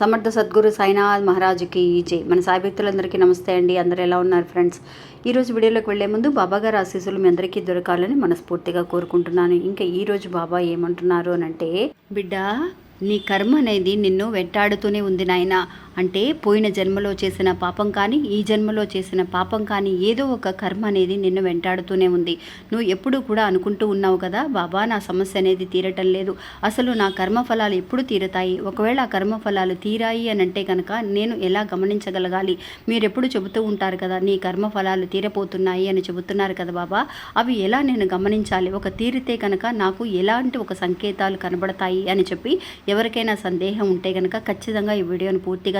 సమర్థ సద్గురు సాయినాథ్ మహారాజుకి ఈజే మన సాయి భక్తులందరికీ నమస్తే అండి. అందరూ ఎలా ఉన్నారు ఫ్రెండ్స్? ఈరోజు వీడియోలోకి వెళ్ళే ముందు బాబా గారు ఆశీస్సులు మీ అందరికీ దొరకాలని మనస్ఫూర్తిగా కోరుకుంటున్నాను. ఇంకా ఈరోజు బాబా ఏమంటున్నారు అని అంటే బిడ్డ నీ కర్మ అనేది నిన్ను వెంటాడుతూనే ఉంది నాయన. అంటే పోయిన జన్మలో చేసిన పాపం కానీ ఈ జన్మలో చేసిన పాపం కానీ ఏదో ఒక కర్మ అనేది నిన్ను వెంటాడుతూనే ఉంది. నువ్వు ఎప్పుడు కూడా అనుకుంటూ ఉన్నావు కదా బాబా నా సమస్య అనేది తీరటం లేదు. అసలు నా కర్మ ఫలాలు ఎప్పుడు తీరతాయి? ఒకవేళ ఆ కర్మఫలాలు తీరాయి అని అంటే కనుక నేను ఎలా గమనించగలగాలి? మీరెప్పుడు చెబుతూ ఉంటారు కదా నీ కర్మ ఫలాలు తీరపోతున్నాయి అని చెబుతున్నారు కదా బాబా. అవి ఎలా నేను గమనించాలి? ఒక తీరితే కనుక నాకు ఎలాంటి ఒక సంకేతాలు కనబడతాయి అని చెప్పి ఎవరికైనా సందేహం ఉంటే కనుక ఖచ్చితంగా ఈ వీడియోను పూర్తిగా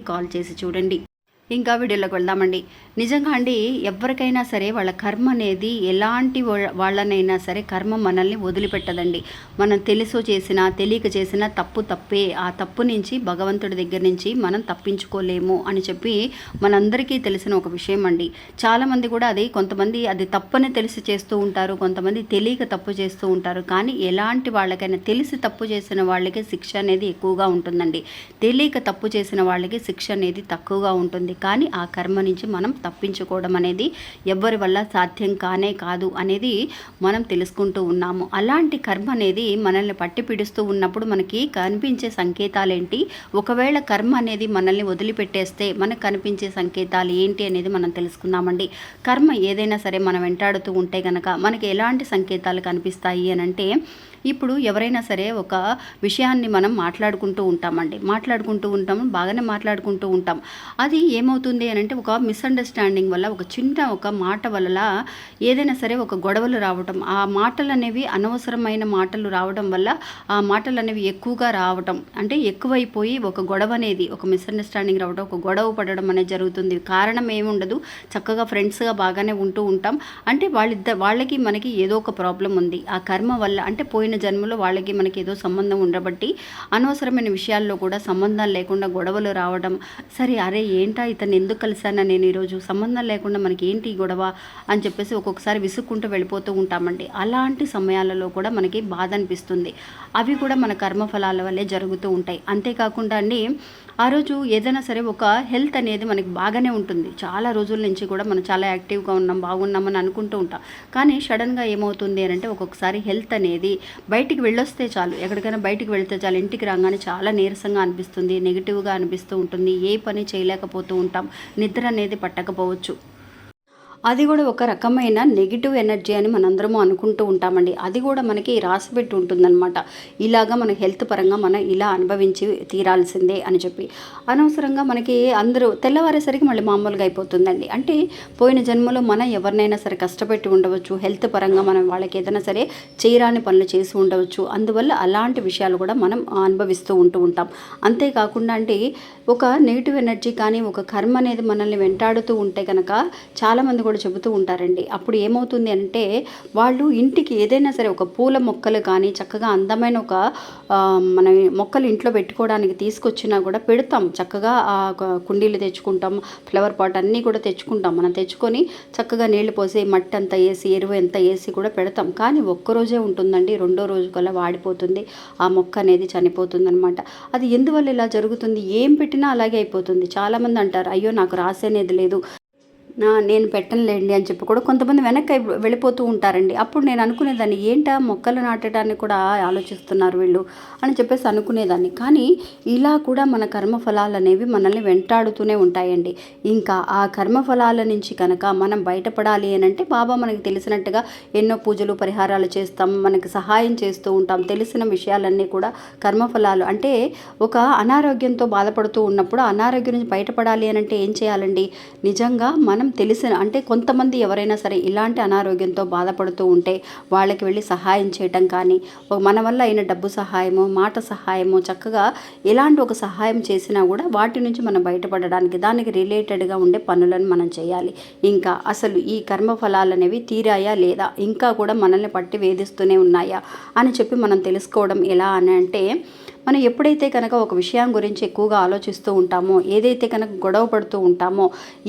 కాల్ చేసి చూడండి. ఇంకా వీడియోలోకి వెళ్దామండి నిజంగా అండి ఎవరికైనా సరే వాళ్ళ కర్మ అనేది ఎలాంటి వాళ్ళనైనా సరే కర్మ మనల్ని వదిలిపెట్టదండి. మనం తెలుసో చేసినా తెలియక చేసినా తప్పు తప్పే. ఆ తప్పు నుంచి భగవంతుడి దగ్గర నుంచి మనం తప్పించుకోలేము అని చెప్పి మనందరికీ తెలిసిన ఒక విషయం అండి. చాలామంది కూడా అది కొంతమంది అది తప్పని తెలిసి చేస్తూ ఉంటారు కొంతమంది తెలియక తప్పు చేస్తూ ఉంటారు. కానీ ఎలాంటి వాళ్ళకైనా తెలిసి తప్పు చేసిన వాళ్ళకి శిక్ష అనేది ఎక్కువగా ఉంటుందండి. తెలియక తప్పు చేసిన వాళ్ళకి శిక్ష అనేది తక్కువగా ఉంటుంది. కానీ ఆ కర్మ నుంచి మనం తప్పించుకోవడం అనేది ఎవ్వరి వల్ల సాధ్యం కానే కాదు అనేది మనం తెలుసుకుంటూ ఉన్నాము. అలాంటి కర్మ అనేది మనల్ని పట్టి పిడుస్తూ ఉన్నప్పుడు మనకి కనిపించే సంకేతాలు ఏంటి ఒకవేళ కర్మ అనేది మనల్ని వదిలిపెట్టేస్తే మనకు కనిపించే సంకేతాలు ఏంటి అనేది మనం తెలుసుకుందామండి. కర్మ ఏదైనా సరే మనం వెంటాడుతూ ఉంటే కనుక మనకి ఎలాంటి సంకేతాలు కనిపిస్తాయి అని అంటే ఇప్పుడు ఎవరైనా సరే ఒక విషయాన్ని మనం మాట్లాడుకుంటూ ఉంటామండి. మాట్లాడుకుంటూ ఉంటాము బాగానే మాట్లాడుకుంటూ ఉంటాం. అది ఏమవుతుంది అని అంటే ఒక మిస్అండర్స్టాండింగ్ వల్ల ఒక చిన్న ఒక మాట వల్ల ఏదైనా సరే ఒక గొడవలు రావటం ఆ మాటలు అనేవి అనవసరమైన మాటలు రావడం వల్ల ఆ మాటలు అనేవి ఎక్కువగా రావటం. అంటే ఎక్కువైపోయి ఒక గొడవ అనేది ఒక మిస్అండర్స్టాండింగ్ రావడం ఒక గొడవ పడడం అనేది జరుగుతుంది. కారణం ఏముండదు. చక్కగా ఫ్రెండ్స్గా బాగానే ఉంటూ ఉంటాం. అంటే వాళ్ళిద్దరు వాళ్ళకి మనకి ఏదో ఒక ప్రాబ్లం ఉంది. ఆ కర్మ వల్ల అంటే పోయిన జన్మలో వాళ్ళకి మనకి ఏదో సంబంధం ఉండబట్టి అనవసరమైన విషయాల్లో కూడా సంబంధం లేకుండా గొడవలు రావడం సరే అరే ఏంటా ఇతన్ని ఎందుకు కలిశానా? నేను ఈరోజు సంబంధం లేకుండా మనకి ఏంటి గొడవ? అని చెప్పేసి ఒక్కొక్కసారి విసుక్కుంటూ వెళ్ళిపోతూ ఉంటామండి. అలాంటి సమయాలలో కూడా మనకి బాధ అనిపిస్తుంది. అవి కూడా మన కర్మఫలాల వల్లే జరుగుతూ ఉంటాయి. అంతేకాకుండా అండి ఆ రోజు ఏదైనా సరే ఒక హెల్త్ అనేది మనకి బాగానే ఉంటుంది. చాలా రోజుల నుంచి కూడా మనం చాలా యాక్టివ్గా ఉన్నాం బాగున్నామని అనుకుంటూ ఉంటాం. కానీ సడన్గా ఏమవుతుంది అని అంటే ఒక్కొక్కసారి హెల్త్ అనేది బయటికి వెళ్ళొస్తే చాలు. ఎక్కడికైనా బయటికి వెళ్తే చాలు. ఇంటికి రాగానే చాలా నీరసంగా అనిపిస్తుంది నెగిటివ్గా అనిపిస్తూ ఉంటుంది. ఏ పని చేయలేకపోతూ ఉంటాం. నిద్ర అనేది పట్టకపోవచ్చు. అది కూడా ఒక రకమైన నెగిటివ్ ఎనర్జీ అని మనందరము అనుకుంటూ ఉంటామండి. అది కూడా మనకి రాసిపెట్టి ఉంటుందన్నమాట. ఇలాగా మన హెల్త్ పరంగా మనం ఇలా అనుభవించి తీరాల్సిందే అని చెప్పి. అనవసరంగా మనకి అందరూ తెల్లవారేసరికి మళ్ళీ మామూలుగా అయిపోతుందండి. అంటే పోయిన జన్మలో మనం ఎవరినైనా సరే కష్టపెట్టి ఉండవచ్చు. హెల్త్ పరంగా మనం వాళ్ళకి ఏదైనా సరే చేయరాని పనులు చేసి ఉండవచ్చు. అందువల్ల అలాంటి విషయాలు కూడా మనం అనుభవిస్తూ ఉంటూ ఉంటాం. అంతేకాకుండా అంటే ఒక నెగిటివ్ ఎనర్జీ కానీ ఒక కర్మ అనేది మనల్ని వెంటాడుతూ ఉంటే కనుక చాలామంది కూడా చెబుతూ ఉంటారండి. అప్పుడు ఏమవుతుంది అంటే వాళ్ళు ఇంటికి ఏదైనా సరే ఒక పూల మొక్కలు కానీ చక్కగా అందమైన ఒక మన మొక్కలు ఇంట్లో పెట్టుకోవడానికి తీసుకొచ్చినా కూడా పెడతాం. చక్కగా ఆ కుండీలు తెచ్చుకుంటాం ఫ్లవర్ పాట్ అన్నీ కూడా తెచ్చుకుంటాం. మనం తెచ్చుకొని చక్కగా నీళ్ళు పోసి మట్టి అంతా వేసి ఎరువు ఎంత వేసి కూడా పెడతాం. కానీ ఒక్కరోజే ఉంటుందండి. రెండో రోజు కల్లా వాడిపోతుంది. ఆ మొక్క అనేది చనిపోతుంది అనమాట అది ఎందువల్ల ఇలా జరుగుతుంది? ఏం పెట్టినా అలాగే అయిపోతుంది. చాలామంది అంటారు అయ్యో నాకు రాసేనేది లేదు. నేను పెట్టనులేండి అని చెప్పి కూడా కొంతమంది వెనక్కి వెళ్ళిపోతూ ఉంటారండి. అప్పుడు నేను అనుకునేదాన్ని ఏంటా మొక్కలు నాటడానికి కూడా ఆలోచిస్తున్నారు వీళ్ళు? అని చెప్పేసి అనుకునేదాన్ని. కానీ ఇలా కూడా మన కర్మఫలాలు అనేవి మనల్ని వెంటాడుతూనే ఉంటాయండి. ఇంకా ఆ కర్మఫలాల నుంచి కనుక మనం బయటపడాలి అని అంటే బాబా మనకి తెలిసినట్టుగా ఎన్నో పూజలు పరిహారాలు చేస్తాం మనకి సహాయం చేస్తూ ఉంటాం. తెలిసిన విషయాలన్నీ కూడా కర్మఫలాలు అంటే ఒక అనారోగ్యంతో బాధపడుతూ ఉన్నప్పుడు ఆ అనారోగ్యం నుంచి బయటపడాలి అని అంటే ఏం చేయాలండి? నిజంగా మనం తెలిసిన అంటే కొంతమంది ఎవరైనా సరే ఇలాంటి అనారోగ్యంతో బాధపడుతూ ఉంటే వాళ్ళకి వెళ్ళి సహాయం చేయటం కానీ మన వల్ల అయిన డబ్బు సహాయము మాట సహాయము చక్కగా ఎలాంటి ఒక సహాయం చేసినా కూడా వాటి నుంచి మనం బయటపడడానికి దానికి రిలేటెడ్గా ఉండే పనులను మనం చేయాలి. ఇంకా అసలు ఈ కర్మ ఫలాలు అనేవి తీరాయా లేదా ఇంకా కూడా మనల్ని పట్టి వేధిస్తూనే ఉన్నాయా అని చెప్పి మనం తెలుసుకోవడం ఎలా అని అంటే మనం ఎప్పుడైతే కనుక ఒక విషయం గురించి ఎక్కువగా ఆలోచిస్తూ ఉంటామో ఏదైతే కనుక గొడవ పడుతూ ఉంటామో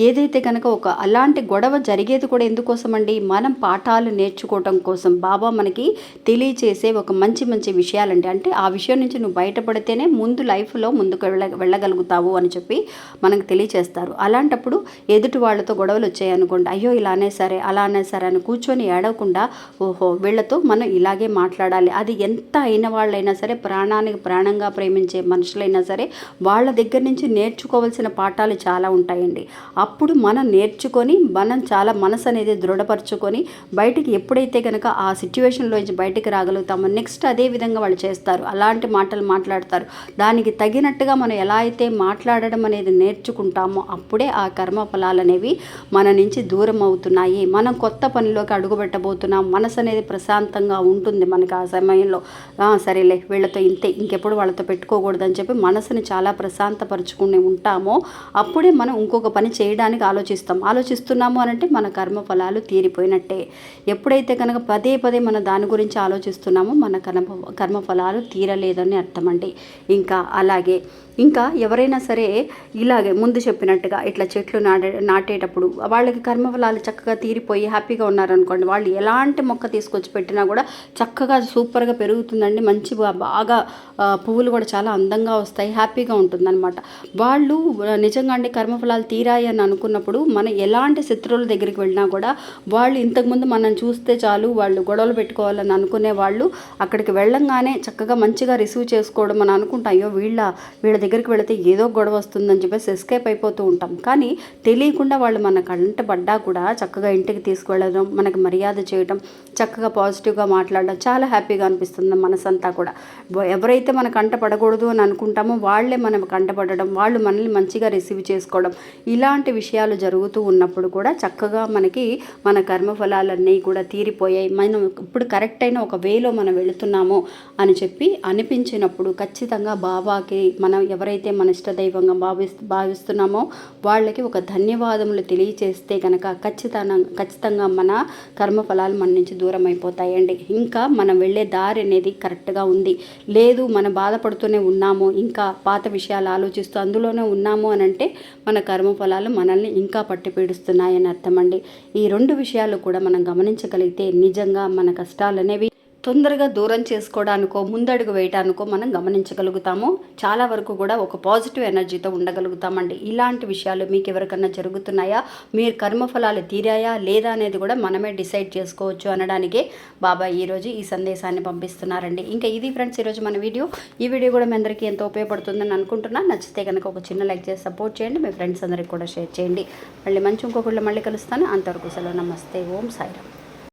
ఏదైతే కనుక ఒక అలాంటి గొడవ జరిగేది కూడా ఎందుకోసం అండి మనం పాఠాలు నేర్చుకోవటం కోసం బాబా మనకి తెలియచేసే ఒక మంచి మంచి విషయాలండి. అంటే ఆ విషయం నుంచి నువ్వు బయటపడితేనే ముందు లైఫ్లో ముందుకు వెళ్ళ వెళ్ళగలుగుతావు అని చెప్పి మనకు తెలియచేస్తారు. అలాంటప్పుడు ఎదుటి వాళ్ళతో గొడవలు వచ్చాయి అనుకోండి అయ్యో ఇలానే సరే అలానే సరే అని కూర్చొని ఏడవకుండా ఓహో వీళ్ళతో మనం ఇలాగే మాట్లాడాలి. అది ఎంత అయిన వాళ్ళైనా సరే ప్రాణానికి ప్రాణంగా ప్రేమించే మనుషులైనా సరే వాళ్ళ దగ్గర నుంచి నేర్చుకోవాల్సిన పాఠాలు చాలా ఉంటాయండి. అప్పుడు మనం నేర్చుకొని మనం చాలా మనసు అనేది దృఢపరచుకొని బయటికి ఎప్పుడైతే కనుక ఆ సిచ్యువేషన్లో నుంచి బయటికి రాగలుగుతామో నెక్స్ట్ అదే విధంగా వాళ్ళు చేస్తారు. అలాంటి మాటలు మాట్లాడతారు. దానికి తగినట్టుగా మనం ఎలా అయితే మాట్లాడడం అనేది నేర్చుకుంటామో అప్పుడే ఆ కర్మ ఫలాలు అనేవి మన నుంచి దూరం అవుతున్నాయి. మనం కొత్త పనిలోకి అడుగుపెట్టబోతున్నాం. మనసు అనేది ప్రశాంతంగా ఉంటుంది మనకి ఆ సమయంలో. సరేలే వీళ్ళతో ఇంతే ఇంకెప్పుడు వాళ్ళతో పెట్టుకోకూడదని చెప్పి మనసుని చాలా ప్రశాంతపరచుకుని ఉంటామో అప్పుడే మనం ఇంకొక పని చేయడానికి ఆలోచిస్తాం. ఆలోచిస్తున్నాము అని అంటే మన కర్మ ఫలాలు తీరిపోయినట్టే. ఎప్పుడైతే కనుక పదే పదే మన దాని గురించి ఆలోచిస్తున్నామో మన కర్మ కర్మ ఫలాలు తీరలేదని అర్థం అండి ఇంకా అలాగే ఇంకా ఎవరైనా సరే ఇలాగే ముందు చెప్పినట్టుగా ఇట్లా చెట్లు నాటే నాటేటప్పుడు వాళ్ళకి కర్మఫలాలు చక్కగా తీరిపోయి హ్యాపీగా ఉన్నారనుకోండి వాళ్ళు ఎలాంటి మొక్క తీసుకొచ్చి పెట్టినా కూడా చక్కగా సూపర్గా పెరుగుతుందండి. మంచి బాగా పువ్వులు కూడా చాలా అందంగా వస్తాయి హ్యాపీగా ఉంటుందన్నమాట. వాళ్ళు నిజంగా అండి కర్మఫలాలు తీరాయి అని అనుకున్నప్పుడు మనం ఎలాంటి శత్రువుల దగ్గరికి వెళ్ళినా కూడా వాళ్ళు ఇంతకుముందు మనం చూస్తే చాలు వాళ్ళు గొడవలు పెట్టుకోవాలని అనుకునే వాళ్ళు అక్కడికి వెళ్ళంగానే చక్కగా మంచిగా రిసీవ్ చేసుకోవడం అని అనుకుంటాం అయ్యో వీళ్ళ వీళ్ళ దగ్గరికి వెళితే ఏదో గొడవ వస్తుందని చెప్పేసి ఎస్కేప్ అయిపోతూ ఉంటాం. కానీ తెలియకుండా వాళ్ళు మన కంట పడ్డా కూడా చక్కగా ఇంటికి తీసుకువెళ్ళడం మనకి మర్యాద చేయడం చక్కగా పాజిటివ్గా మాట్లాడడం చాలా హ్యాపీగా అనిపిస్తుంది మనసంతా కూడా. ఎవరైతే మన కంట పడకూడదు అని అనుకుంటామో వాళ్ళే మనం కంటపడడం వాళ్ళు మనల్ని మంచిగా రిసీవ్ చేసుకోవడం. ఇలాంటి విషయాలు జరుగుతూ ఉన్నప్పుడు కూడా చక్కగా మనకి మన కర్మఫలాలన్నీ కూడా తీరిపోయాయి. మనం ఇప్పుడు కరెక్ట్ అయిన ఒక వేలో మనం వెళుతున్నాము అని చెప్పి అనిపించినప్పుడు ఖచ్చితంగా బాబాకి మనం ఎవరైతే మన ఇష్టదైవంగా భావిస్తు భావిస్తున్నామో వాళ్ళకి ఒక ధన్యవాదములు తెలియచేస్తే కనుక ఖచ్చితంగా ఖచ్చితంగా మన కర్మఫలాలు మన నుంచి దూరం అయిపోతాయండి ఇంకా మనం వెళ్ళే దారి అనేది కరెక్ట్గా ఉంది. లేదు మనం బాధపడుతూనే ఉన్నాము ఇంకా పాత విషయాలు ఆలోచిస్తూ అందులోనే ఉన్నాము అని అంటే మన కర్మఫలాలు మనల్ని ఇంకా పట్టి పీడిస్తున్నాయని అర్థమండి. ఈ రెండు విషయాలు కూడా మనం గమనించగలిగితే నిజంగా మన కష్టాలు అనేవి తొందరగా దూరం చేసుకోవడానికో ముందడుగు వేయడానికో మనం గమనించగలుగుతాము. చాలా వరకు కూడా ఒక పాజిటివ్ ఎనర్జీతో ఉండగలుగుతామండి. ఇలాంటి విషయాలు మీకు ఎవరికన్నా జరుగుతున్నాయా? మీరు కర్మఫలాలు తీరాయా? లేదా అనేది కూడా మనమే డిసైడ్ చేసుకోవచ్చు అనడానికే బాబా ఈరోజు ఈ సందేశాన్ని పంపిస్తున్నారండి. ఇంకా ఇది ఫ్రెండ్స్ ఈరోజు మన వీడియో. ఈ వీడియో కూడా మీ అందరికీ ఎంతో ఉపయోగపడుతుందని అనుకుంటున్నా. నచ్చితే కనుక ఒక చిన్న లైక్ చేసి సపోర్ట్ చేయండి. మీ ఫ్రెండ్స్ అందరికి కూడా షేర్ చేయండి. మళ్ళీ మంచి ఇంకొకళ్ళు మళ్ళీ కలుస్తాను. అంతవరకు సెలవు. నమస్తే. ఓం సాయిరామ్.